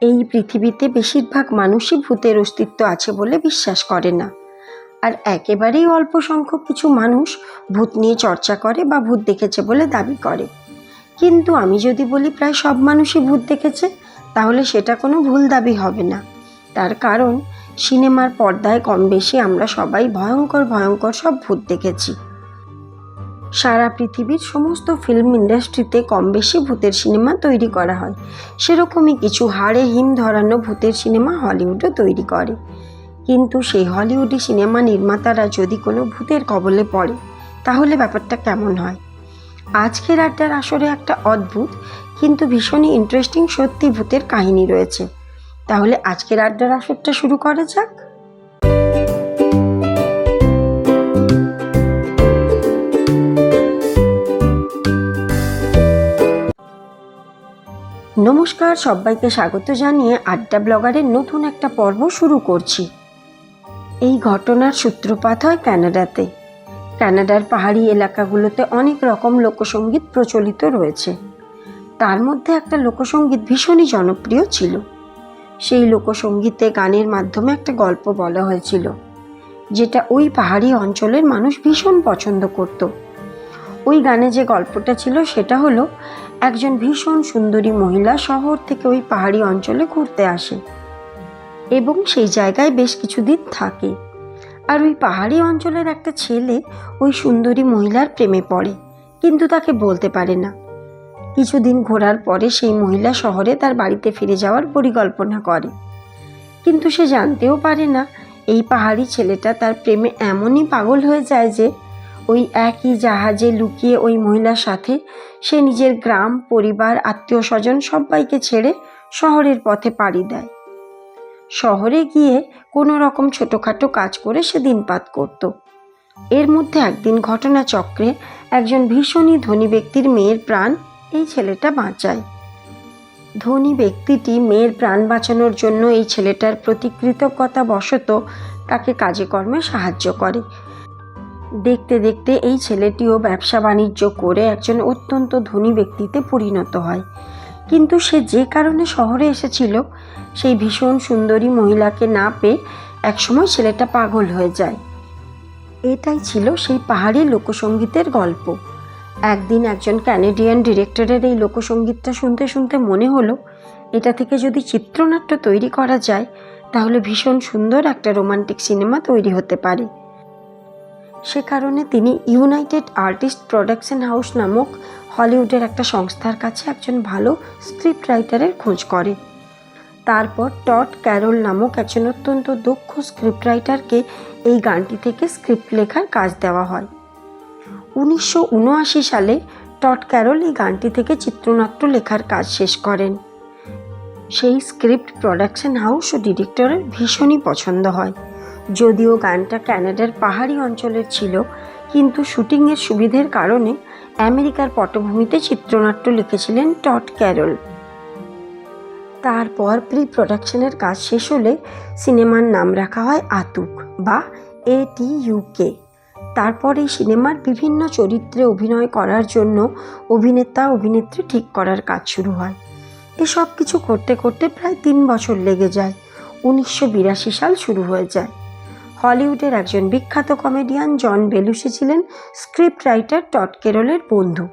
এই পৃথিবীতে বেশিরভাগ মানুষই ভূতের অস্তিত্ব আছে বলে বিশ্বাস করে না। আর একেবারেই অল্প সংখ্যক কিছু মানুষ ভূত নিয়ে চর্চা করে বা ভূত দেখেছে বলে দাবি করে। কিন্তু আমি যদি বলি প্রায় সব মানুষই ভূত দেখেছে, তাহলে সেটা কোনো ভুল দাবি হবে না। তার কারণ, সিনেমার পর্দায় কম বেশি আমরা সবাই ভয়ঙ্কর ভয়ঙ্কর সব ভূত দেখেছি। সারা পৃথিবীর সমস্ত ফিল্ম ইন্ডাস্ট্রিতে কম বেশি ভূতের সিনেমা তৈরি করা হয়। সেরকমই কিছু হাড়ে হিম ধরানো ভূতের সিনেমা হলিউডও তৈরি করে। কিন্তু সেই হলিউডি সিনেমা নির্মাতারা যদি কোনো ভূতের কবলে পড়ে, তাহলে ব্যাপারটা কেমন হয়? আজকের আড্ডার আসরে একটা অদ্ভুত, কিন্তু ভীষণই ইন্টারেস্টিং সত্যি ভূতের কাহিনী রয়েছে। তাহলে আজকের আড্ডার আসরটা শুরু করা যাক। নমস্কার, সবাইকে স্বাগত জানিয়ে আড্ডা ব্লগারের নতুন একটা পর্ব শুরু করছি। এই ঘটনার সূত্রপাত হয় কানাডাতে। কানাডার পাহাড়ি এলাকাগুলোতে অনেক রকম লোকসঙ্গীত প্রচলিত রয়েছে। তার মধ্যে একটা লোকসঙ্গীত ভীষণই জনপ্রিয় ছিল। সেই লোকসঙ্গীতে গানের মাধ্যমে একটা গল্প বলা হয়েছিল, যেটা ওই পাহাড়ি অঞ্চলের মানুষ ভীষণ পছন্দ করত। ওই গানে যে গল্পটা ছিল সেটা হলো একজন ভীষণ সুন্দরী মহিলা শহর থেকে ওই পাহাড়ি অঞ্চলে ঘুরতে আসে। এবং সেই জায়গায় বেশ কিছুদিন থাকে। আর ওই পাহাড়ি অঞ্চলের একটা ছেলে ওই সুন্দরী মহিলার প্রেমে পড়ে, কিন্তু তাকে বলতে পারে না। কিছুদিন ঘোরার পরে সেই মহিলা শহরে তার বাড়িতে ফিরে যাওয়ার পরিকল্পনা করে। কিন্তু সে জানতেও পারে না, এই পাহাড়ি ছেলেটা তার প্রেমে এমনই পাগল হয়ে যায় যে ওই একই জাহাজে লুকিয়ে ওই মহিলার সাথে। সে নিজের গ্রাম, পরিবার আত্মীয় স্বজন সবাইকে ছেড়ে শহরের পথে পাড়ি দেয়। শহরে গিয়ে কোনো রকম ছোটোখাটো কাজ করে সে দিনপাত করত। এর মধ্যে একদিন ঘটনাচক্রে একজন ভীষণই ধনী ব্যক্তির মেয়ের প্রাণ এই ছেলেটা বাঁচায়। ধনী ব্যক্তিটি মেয়ের প্রাণ বাঁচানোর জন্য এই ছেলেটার প্রতি কৃতজ্ঞতা বশত তাকে কাজে কর্মে সাহায্য করে। দেখতে দেখতে এই ছেলেটিও ব্যবসা বাণিজ্য করে একজন অত্যন্ত ধনী ব্যক্তিতে পরিণত হয়। কিন্তু সে যে কারণে শহরে এসেছিল, সেই ভীষণ সুন্দরী মহিলাকে না পেয়ে একসময় ছেলেটা পাগল হয়ে যায়। এটাই ছিল সেই পাহাড়ি লোকসঙ্গীতের গল্প। একদিন একজন ক্যানেডিয়ান ডিরেক্টরের এই লোকসঙ্গীতটা শুনতে শুনতে মনে হলো, এটা থেকে যদি চিত্রনাট্য তৈরি করা যায়, তাহলে ভীষণ সুন্দর একটা রোমান্টিক সিনেমা তৈরি হতে পারে। সে কারণে তিনি ইউনাইটেড আর্টিস্ট প্রোডাকশন হাউস নামক হলিউডের একটা সংস্থার কাছে একজন ভালো স্ক্রিপ্ট রাইটারের খোঁজ করে। তারপর টট ক্যারল নামক একজন অত্যন্ত দক্ষ স্ক্রিপ্ট রাইটারকে এই গানটি থেকে স্ক্রিপ্ট লেখার কাজ দেওয়া হয়। উনিশশো উনআশি সালে টট ক্যারল এই গানটি থেকে চিত্রনাট্য লেখার কাজ শেষ করেন। সেই স্ক্রিপ্ট প্রোডাকশন হাউস ও ডিরেক্টরের ভীষণই পছন্দ হয়। যদিও গানটা ক্যানাডার পাহাড়ি অঞ্চলের ছিল, কিন্তু শুটিংয়ের সুবিধের কারণে আমেরিকার পটভূমিতে চিত্রনাট্য লিখেছিলেন টট ক্যারল। তারপর প্রি প্রোডাকশনের কাজ শেষ হলে সিনেমার নাম রাখা হয় আতুক বা এ টি ইউকে তারপর এই সিনেমার বিভিন্ন চরিত্রে অভিনয় করার জন্য অভিনেতা, অভিনেত্রী ঠিক করার কাজ শুরু হয়। এসব কিছু করতে করতে প্রায় তিন বছর লেগে যায়। উনিশশো বিরাশি সাল শুরু হয়ে যায়। হলিউডের একজন বিখ্যাত কমেডিয়ান জন বেলুসি ছিলেন স্ক্রিপ্ট রাইটার টট কেরলের বন্ধু।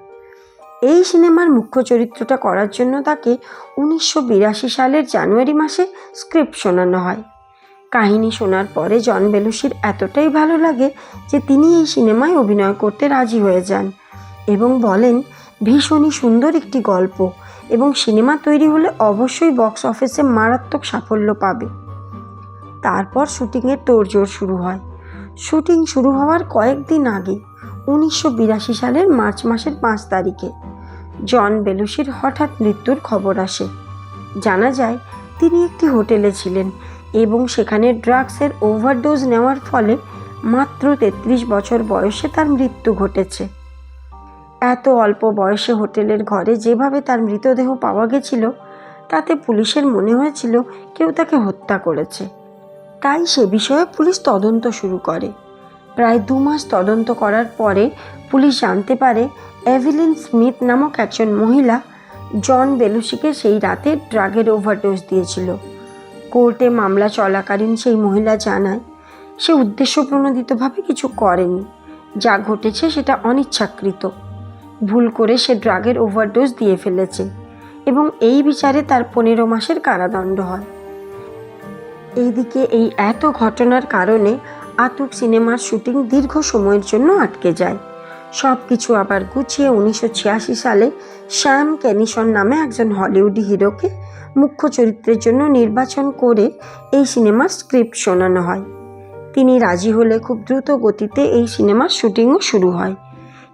এই সিনেমার মুখ্য চরিত্রটা করার জন্য তাকে উনিশশো বিরাশি সালের জানুয়ারি মাসে স্ক্রিপ্ট শোনানো হয়। কাহিনী শোনার পরে জন বেলুসির এতটাই ভালো লাগে যে তিনি এই সিনেমায় অভিনয় করতে রাজি হয়ে যান এবং বলেন, ভীষণই সুন্দর একটি গল্প এবং সিনেমা তৈরি হলে অবশ্যই বক্স অফিসে মারাত্মক সাফল্য পাবে। তারপর শুটিংয়ের তোড়জোড় শুরু হয়। শুটিং শুরু হওয়ার কয়েকদিন আগে, উনিশশো বিরাশি সালের মার্চ মাসের পাঁচ তারিখে, জন বেলুসির হঠাৎ মৃত্যুর খবর আসে। জানা যায়, তিনি একটি হোটেলে ছিলেন এবং সেখানে ড্রাগসের ওভারডোজ নেওয়ার ফলে মাত্র তেত্রিশ বছর বয়সে তার মৃত্যু ঘটেছে। এত অল্প বয়সে হোটেলের ঘরে যেভাবে তার মৃতদেহ পাওয়া গেছিল, তাতে পুলিশের মনে হয়েছিল কেউ তাকে হত্যা করেছে। তাই সে বিষয়ে পুলিশ তদন্ত শুরু করে। প্রায় দু মাস তদন্ত করার পরে পুলিশ জানতে পারে এভিলিন স্মিথ নামক একজন মহিলা জন বেলুসিকে সেই রাতে ড্রাগের ওভারডোজ দিয়েছিল। কোর্টে মামলা চলাকালীন সেই মহিলা জানায়, সে উদ্দেশ্যপ্রণোদিতভাবে কিছু করেনি। যা ঘটেছে সেটা অনিচ্ছাকৃত। ভুল করে সে ড্রাগের ওভারডোজ দিয়ে ফেলেছে এবং এই বিচারে তার পনেরো মাসের কারাদণ্ড হয়। এইদিকে এই এত ঘটনার কারণে আতুক সিনেমার শুটিং দীর্ঘ সময়ের জন্য আটকে যায়। সব কিছু আবার গুছিয়ে উনিশশো ছিয়াশি সালে শ্যাম ক্যানিসন নামে একজন হলিউডি হিরোকে মুখ্য চরিত্রের জন্য নির্বাচন করে এই সিনেমার স্ক্রিপ্ট শোনানো হয়। তিনি রাজি হলে খুব দ্রুত গতিতে এই সিনেমার শুটিংও শুরু হয়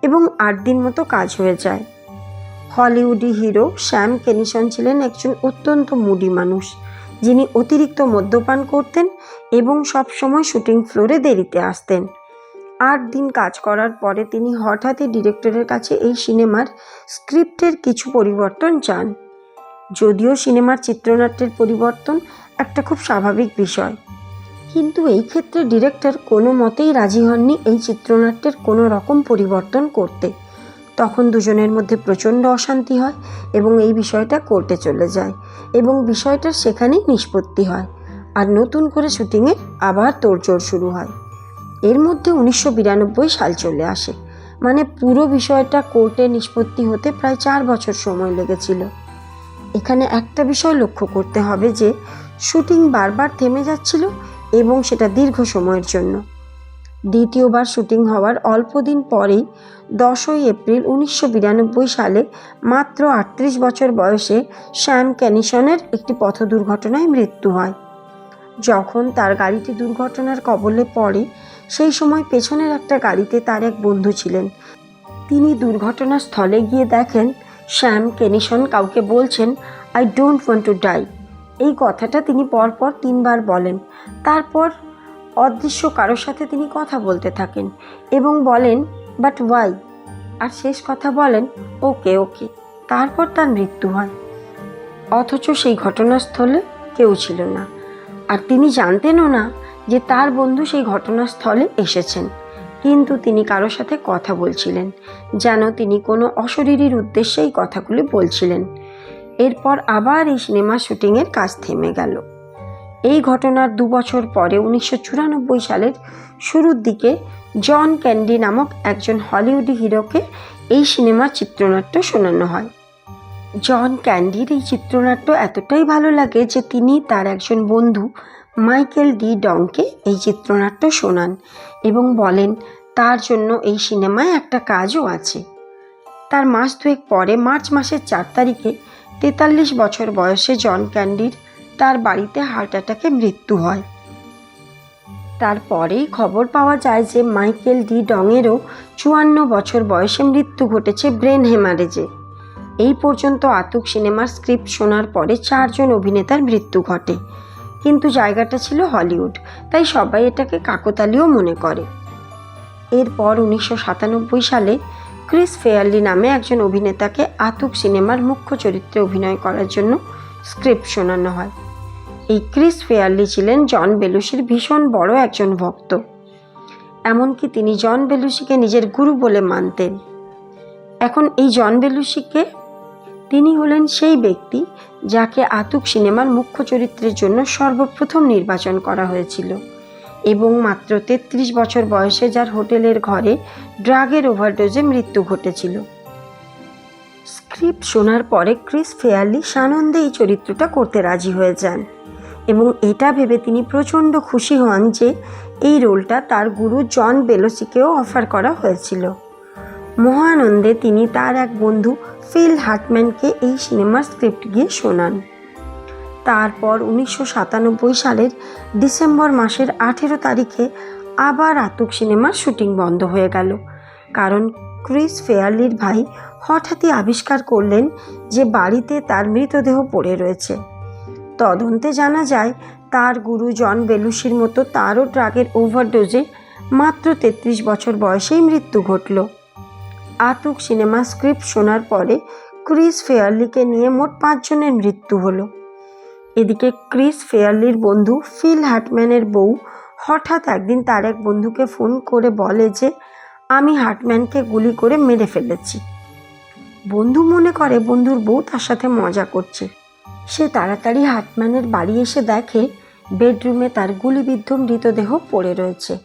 এবং আট দিন মতো কাজ হয়ে যায়। হলিউডি হিরো শ্যাম কেনিসন ছিলেন একজন অত্যন্ত মুডি মানুষ। যিনি অতিরিক্ত মদ্যপান করতেন এবং সবসময় শুটিং ফ্লোরে দেরিতে আসতেন। আট দিন কাজ করার পরে তিনি হঠাৎই ডিরেক্টরের কাছে এই সিনেমার স্ক্রিপ্টের কিছু পরিবর্তন চান। যদিও সিনেমার চিত্রনাট্যের পরিবর্তন একটা খুব স্বাভাবিক বিষয়। কিন্তু এই ক্ষেত্রে ডিরেক্টর কোনো মতেই রাজি হননি এই চিত্রনাট্যের কোনো রকম পরিবর্তন করতে। তখন দুজনের মধ্যে প্রচণ্ড অশান্তি হয় এবং এই বিষয়টা কোর্টে চলে যায় এবং বিষয়টার সেখানেই নিষ্পত্তি হয় আর নতুন করে শুটিংয়ে আবার তোড়জোড় শুরু হয়। এর মধ্যে উনিশশো বিরানব্বই সাল চলে আসে মানে পুরো বিষয়টা কোর্টে নিষ্পত্তি হতে প্রায় চার বছর সময় লেগেছিল। এখানে একটা বিষয় লক্ষ্য করতে হবে যে, শুটিং বারবার থেমে যাচ্ছিল এবং সেটা দীর্ঘ সময়ের জন্য। দ্বিতীয়বার শুটিং হওয়ার অল্প দিন পরেই দশই এপ্রিল উনিশশো বিরানব্বই সালে মাত্র আটত্রিশ বছর বয়সে শ্যাম ক্যানিসনের একটি পথ দুর্ঘটনায় মৃত্যু হয়। যখন তার গাড়িটি দুর্ঘটনার কবলে পড়ে, সেই সময় পেছনের একটা গাড়িতে তার এক বন্ধু ছিলেন। তিনি দুর্ঘটনার স্থলে গিয়ে দেখেন, শ্যাম কেনিসন কাউকে বলছেন I don't want to die এই কথাটা তিনি পরপর তিনবার বলেন। তারপর অদৃশ্য কারোর সাথে তিনি কথা বলতে থাকেন এবং বলেন, বাট ওয়াই? আর শেষ কথা বলেন, ওকে ওকে। তারপর তার মৃত্যু হয়। অথচ সেই ঘটনাস্থলে কেউ ছিল না। আর তিনি জানতেনও না যে তার বন্ধু সেই ঘটনাস্থলে এসেছেন। কিন্তু তিনি কারোর সাথে কথা বলছিলেন, যেন তিনি কোনো অশরীরীর উদ্দেশ্যেই কথাগুলি বলছিলেন। এরপর আবার এই সিনেমা শুটিংয়ের কাজ থেমে গেল। এই ঘটনার দু বছর পরে উনিশশো চুরানব্বই সালের শুরুর দিকে জন ক্যান্ডি নামক একজন হলিউডি হিরোকে এই সিনেমার চিত্রনাট্য শোনানো হয়। জন ক্যান্ডির এই চিত্রনাট্য এতটাই ভালো লাগে যে তিনি তার একজন বন্ধু মাইকেল ডি ডংকে এই চিত্রনাট্য শোনান এবং বলেন, তার জন্য এই সিনেমায় একটা কাজও আছে। তার মাস দুয়েক পরে, মার্চ মাসের চার তারিখে তেতাল্লিশ বছর বয়সে জন ক্যান্ডির তার বাড়িতে হার্ট অ্যাটাকে মৃত্যু হয়। তারপরেই খবর পাওয়া যায় যে মাইকেল ডি ডংয়েরও চুয়ান্ন বছর বয়সে মৃত্যু ঘটেছে ব্রেন হেমারেজে। এই পর্যন্ত আতুক সিনেমার স্ক্রিপ্ট শোনার পরে চারজন অভিনেতার মৃত্যু ঘটে। কিন্তু জায়গাটা ছিল হলিউড, তাই সবাই এটাকে কাকতালীয় মনে করে। এরপর উনিশশো সাতানব্বই সালে ক্রিস ফেয়ারলি নামে একজন অভিনেতাকে আতুক সিনেমার মুখ্য চরিত্রে অভিনয় করার জন্য স্ক্রিপ্ট শোনানো হয়। এই ক্রিস ফেয়ারলি ছিলেন জন বেলুসির ভীষণ বড় একজন ভক্ত। এমনকি তিনি জন বেলুসিকে নিজের গুরু বলে মানতেন। এখন এই জন বেলুসিকে তিনি হলেন সেই ব্যক্তি যাকে আতুক সিনেমার মুখ্য চরিত্রের জন্য সর্বপ্রথম নির্বাচন করা হয়েছিল এবং মাত্র তেত্রিশ বছর বয়সে যার হোটেলের ঘরে ড্রাগের ওভারডোজে মৃত্যু ঘটেছিল। স্ক্রিপ্ট শোনার পরে ক্রিস ফেয়ারলি সানন্দে এই চরিত্রটা করতে রাজি হয়ে যান। এবং এটা ভেবে তিনি প্রচণ্ড খুশি হন যে এই রোলটা তার গুরু জন বেলোসিকেও অফার করা হয়েছিল। মহানন্দে তিনি তার এক বন্ধু ফিল হার্টম্যানকে এই সিনেমার স্ক্রিপ্ট গিয়ে শোনান। তারপর উনিশশো সাতানব্বই সালের ডিসেম্বর মাসের আঠেরো তারিখে আবার আতুক সিনেমার শুটিং বন্ধ হয়ে গেল। কারণ ক্রিস ফেয়ারলির ভাই হঠাৎই আবিষ্কার করলেন যে বাড়িতে তার মৃতদেহ পড়ে রয়েছে। তদন্তে জানা যায়, তার গুরু জন বেলুসির মতো তারও ড্রাগের ওভারডোজে মাত্র তেত্রিশ বছর বয়সেই মৃত্যু ঘটল। আতুক সিনেমা স্ক্রিপ্ট শোনার পরে ক্রিস ফেয়ারলিকে নিয়ে মোট পাঁচজনের মৃত্যু হলো। এদিকে ক্রিস ফেয়ারলির বন্ধু ফিল হার্টম্যানের বউ হঠাৎ একদিন তার এক বন্ধুকে ফোন করে বলে যে, আমি হার্টম্যানকে গুলি করে মেরে ফেলেছি। বন্ধু মনে করে বন্ধুর বউ তার সাথে মজা করছে। সে তাড়াতাড়ি হাটম্যানের বাড়ি এসে দেখে, বেডরুমে তার গুলিবিদ্ধ মৃতদেহ পড়ে রয়েছে।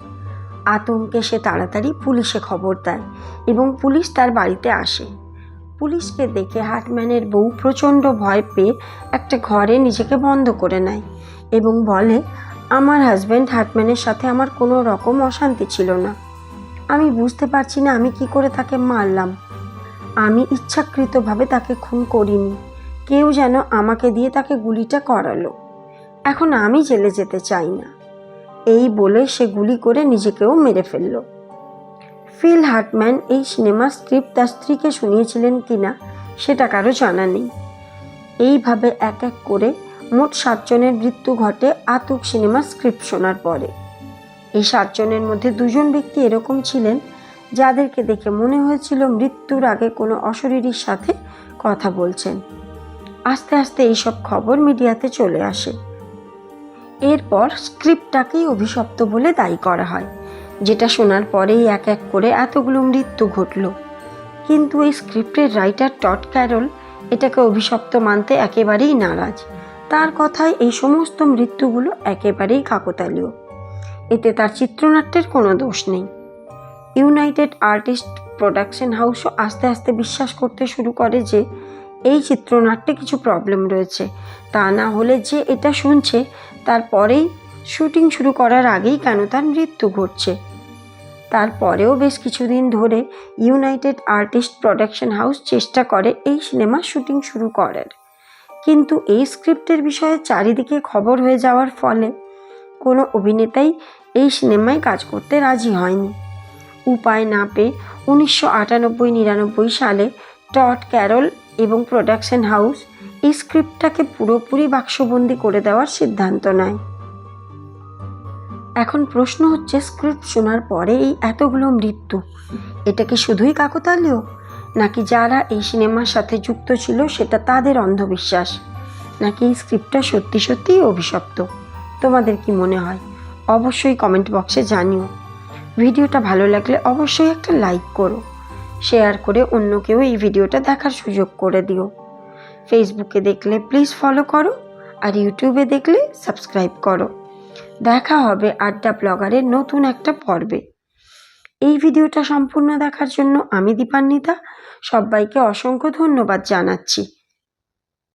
আতঙ্কে সে তাড়াতাড়ি পুলিশে খবর দেয় এবং পুলিশ তার বাড়িতে আসে। পুলিশকে দেখে হাটম্যানের বউ প্রচণ্ড ভয় পেয়ে একটা ঘরে নিজেকে বন্ধ করে নেয় এবং বলে, আমার হাজব্যান্ড হাটম্যানের সাথে আমার কোনো রকম অশান্তি ছিল না। আমি বুঝতে পারছি না আমি কি করে তাকে মারলাম। আমি ইচ্ছাকৃতভাবে তাকে খুন করিনি। কেউ যেন আমাকে দিয়ে তাকে গুলিটা করালো। এখন আমি জেলে যেতে চাই না। এই বলে সে গুলি করে নিজেকেও মেরে ফেলল। ফিল হার্টম্যান এই সিনেমার স্ক্রিপ্ট তার স্ত্রীকে শুনিয়েছিলেন কিনা সেটা কারও জানা নেই। এইভাবে এক এক করে মোট সাতজনের মৃত্যু ঘটে আতুক সিনেমার স্ক্রিপ্ট শোনার পরে। এই সাতজনের মধ্যে দুজন ব্যক্তি এরকম ছিলেন যাদেরকে দেখে মনে হয়েছিল মৃত্যুর আগে কোনো অশরীরীর সাথে কথা বলছেন। আস্তে আস্তে এইসব খবর মিডিয়াতে চলে আসে। এরপর স্ক্রিপ্টটাকেই অভিশপ্ত বলে দায়ী করা হয়, যেটা শোনার পরেই এক এক করে এতগুলো মৃত্যু ঘটল। কিন্তু এই স্ক্রিপ্টের রাইটার টট ক্যারল এটাকে অভিশপ্ত মানতে একেবারেই নারাজ। তার কথায় এই সমস্ত মৃত্যুগুলো একেবারেই কাকতালীয় এতে তার চিত্রনাট্যের কোনো দোষ নেই। ইউনাইটেড আর্টিস্ট প্রোডাকশন হাউসও আস্তে আস্তে বিশ্বাস করতে শুরু করে যে এই চিত্রনাট্যে কিছু প্রবলেম রয়েছে। তা না হলে যে এটা শুনছে, তারপরেই শুটিং শুরু করার আগেই কেন তার মৃত্যু ঘটছে? তারপরেও বেশ কিছুদিন ধরে ইউনাইটেড আর্টিস্ট প্রোডাকশন হাউস চেষ্টা করে এই সিনেমা শুটিং শুরু করার। কিন্তু এই স্ক্রিপ্টের বিষয়ে চারিদিকে খবর হয়ে যাওয়ার ফলে কোনো অভিনেতাই এই সিনেমায় কাজ করতে রাজি হয়নি। উপায় না পেয়ে উনিশশো আটানব্বই নিরানব্বই সালে টট ক্যারল এবং প্রোডাকশন হাউস এই স্ক্রিপ্টটাকে পুরোপুরি বাক্সবন্দি করে দেওয়ার সিদ্ধান্ত নেয়। এখন প্রশ্ন হচ্ছে, স্ক্রিপ্ট শোনার পরে এই এতগুলো মৃত্যু, এটা কি শুধুই কাকতালীয়? নাকি যারা এই সিনেমার সাথে যুক্ত ছিল, সেটা তাদের অন্ধবিশ্বাস? নাকি এই স্ক্রিপ্টটা সত্যি সত্যিই অভিশপ্ত? তোমাদের কি মনে হয়? অবশ্যই কমেন্ট বক্সে জানিও। ভিডিওটা ভালো লাগলে অবশ্যই একটা লাইক করো। শেয়ার করে অন্য কেউ এই ভিডিওটা দেখার সুযোগ করে দিও। ফেসবুকে দেখলে প্লিজ ফলো করো আর ইউটিউবে দেখলে সাবস্ক্রাইব করো। দেখা হবে আড্ডা ব্লগারের নতুন একটা পর্বে। এই ভিডিওটা সম্পূর্ণ দেখার জন্য আমি দীপান্বিতা। সবাইকে অসংখ্য ধন্যবাদ জানাচ্ছি।